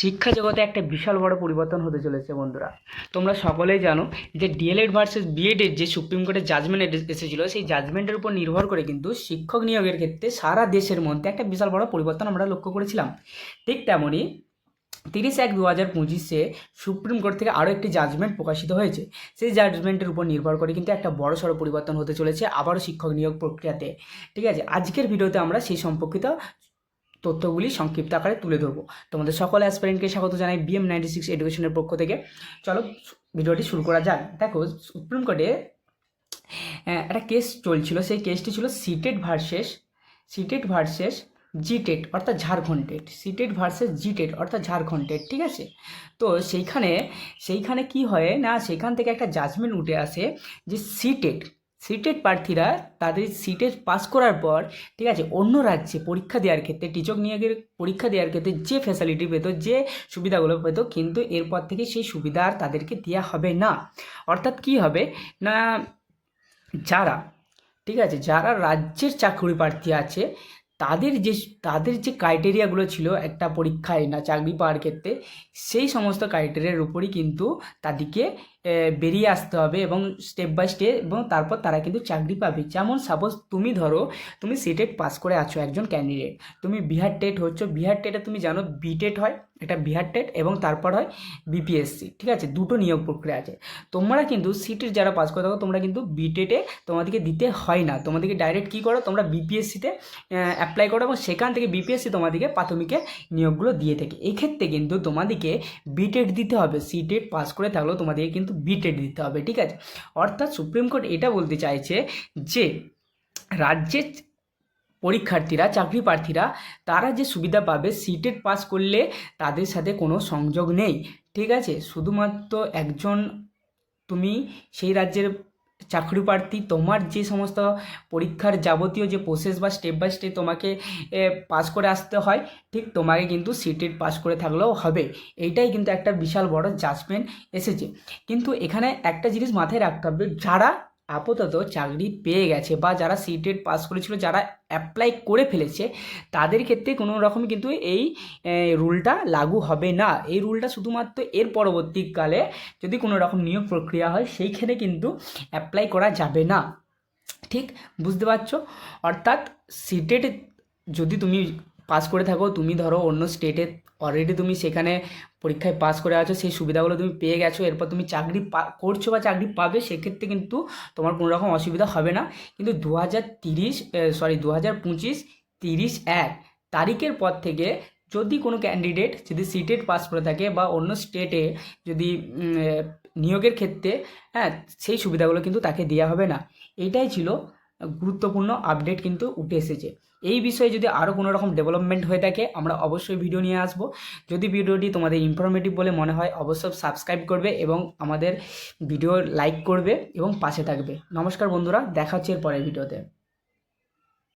শিক্ষা জগতে একটা বিশাল বড় পরিবর্তন হতে চলেছে বন্ধুরা। তোমরা সকলেই জানো যে ডিএলএড ভার্সেস বিএডের যে সুপ্রিম কোর্টের জাজমেন্ট এসেছিল, সেই জাজমেন্টের উপর নির্ভর করে কিন্তু শিক্ষক নিয়োগের ক্ষেত্রে সারা দেশের মধ্যে একটা বিশাল বড় পরিবর্তন আমরা লক্ষ্য করেছিলাম। ঠিক তেমনই তিরিশ এক দু হাজার পঁচিশে সুপ্রিম কোর্ট থেকে আরও একটি জাজমেন্ট প্রকাশিত হয়েছে। সেই জাজমেন্টের উপর নির্ভর করে কিন্তু একটা বড় সড়ো পরিবর্তন হতে চলেছে আবারও শিক্ষক নিয়োগ প্রক্রিয়াতে। ঠিক আছে, আজকের ভিডিওতে আমরা সেই সম্পর্কিত তথ্যগুলি সংক্ষিপ্ত আকারে তুলে ধরবো। তোমাদের সকল অ্যাসপিরেন্টকে স্বাগত জানাই বিএম নাইনটি সিক্স এডুকেশনের পক্ষ থেকে। চলো ভিডিওটি শুরু করা যাক। দেখো, সুপ্রিম কোর্টে একটা কেস চলছিল। সেই কেসটি ছিল সিটেড ভার্সেস সিটেড ভার্সেস জিটেড অর্থাৎ Jharkhand TET CTET versus JTET অর্থাৎ ঝাড়খণ্ড টেট ঠিক আছে? তো সেইখানে সেইখানে কি হয় না, সেখান থেকে একটা জাজমেন্ট উঠে আসে যে সিটেড সিটেড প্রার্থীরা তাদের সিটে পাস করার পর, ঠিক আছে, অন্য রাজ্যে পরীক্ষা দেওয়ার ক্ষেত্রে, টিচক নিয়োগের পরীক্ষা দেওয়ার ক্ষেত্রে যে ফ্যাসিলিটি পেত, যে সুবিধাগুলো পেত, কিন্তু এরপর থেকে সেই সুবিধা আর তাদেরকে দেওয়া হবে না। অর্থাৎ কি হবে? না, যারা, ঠিক আছে, যারা রাজ্যের চাকরি প্রার্থী আছে, তাদের যে তাদের যে ক্রাইটেরিয়াগুলো ছিল একটা পরীক্ষায় না চাকরি পাওয়ার ক্ষেত্রে, সেই সমস্ত ক্রাইটেরিয়ার উপরই কিন্তু তাদেরকে বেরিয়ে আসতে হবে এবং স্টেপ বাই স্টেপ এবং তারপর তারা কিন্তু চাকরি পাবে। যেমন সাপোজ তুমি ধরো, তুমি সিটেট পাস করে আছো একজন ক্যান্ডিডেট তুমি বিহার টেট হচ্ছ, বিহার টেটে তুমি জানো বি টেট হয়, এটা বিহার টেট এবং তারপর হয় বিপিএসসি ঠিক আছে? দুটো নিয়োগ প্রক্রিয়া আছে। তোমরা কিন্তু সিটের যারা পাস করে থাকো, তোমরা কিন্তু বিটেটে তোমাদেরকে দিতে হয় না। তোমাদেরকে ডাইরেক্ট কী করো, তোমরা বিপিএসসিতে অ্যাপ্লাই করো এবং সেখান থেকে বিপিএসসি তোমাদেরকে প্রাথমিকে নিয়োগগুলো দিয়ে থাকে। এক্ষেত্রে কিন্তু তোমাদেরকে বিটেড দিতে হবে। সিটেট পাস করে থাকলেও তোমাদেরকে কিন্তু বিটেড দিতে হবে, ঠিক আছে? অর্থাৎ সুপ্রিম কোর্ট এটা বলতে চাইছে যে, রাজ্যের পরীক্ষার্থীরা, চাকরি প্রার্থীরা, তারা যে সুবিধা পাবে সিটেট পাস করলে তাদের সাথে কোনো সংযোগ নেই, ঠিক আছে? শুধুমাত্র একজন, তুমি সেই রাজ্যের চাকরি প্রার্থী, তোমার যে সমস্ত পরীক্ষার যাবতীয় যে প্রসেস বা স্টেপ বাই স্টেপ তোমাকে পাস করে আসতে হয়, ঠিক তোমাকে কিন্তু সিটেড পাস করে থাকলেও হবে। এইটাই কিন্তু একটা বিশাল বড় জাজমেন্ট এসেছে। কিন্তু এখানে একটা জিনিস মাথায় রাখতে হবে, যারা আপাতত চাকরি পেয়ে গেছে বা যারা সিটেট পাস করেছিল, যারা অ্যাপ্লাই করে ফেলেছে, তাদের ক্ষেত্রে কোনো রকম কিন্তু এই রুলটা লাগু হবে না। এই রুলটা শুধুমাত্র এর পরবর্তীকালে যদি কোনো রকম নিয়োগ প্রক্রিয়া হয় সেইখানে কিন্তু অ্যাপ্লাই করা যাবে না। ঠিক? বুঝতে পারছ? অর্থাৎ সিটেট যদি তুমি পাস করে থাকো। তুমি ধরো অন্য স্টেটে অলরেডি তুমি সেখানে পরীক্ষায় পাস করে আছো, সেই সুবিধাগুলো তুমি পেয়ে গেছো, এরপর তুমি চাকরি করছ বা চাকরি পাবে, সেক্ষেত্রে কিন্তু তোমার কোনো রকম অসুবিধা হবে না। কিন্তু দু হাজার তিরিশ সরি দু হাজার পঁচিশ, তিরিশ এক তারিখের পর থেকে যদি কোনো ক্যান্ডিডেট যদি সিটেট পাস করে থাকে বা অন্য স্টেটে যদি নিয়োগের ক্ষেত্রে হ্যাঁ সেই সুবিধাগুলো কিন্তু তাকে দেওয়া হবে না। এইটাই ছিল গুরুত্বপূর্ণ আপডেট কিন্তু উঠে এসেছে। এই বিষয়ে যদি আরও কোনো রকম ডেভেলপমেন্ট হয়ে থাকে, আমরা অবশ্যই ভিডিও নিয়ে আসব। যদি ভিডিওটি তোমাদের ইনফরমেটিভ বলে মনে হয়, অবশ্যই সাবস্ক্রাইব করবে এবং আমাদের ভিডিও লাইক করবে এবং পাশে থাকবে। নমস্কার বন্ধুরা, দেখা হচ্ছে এর পরের ভিডিওতে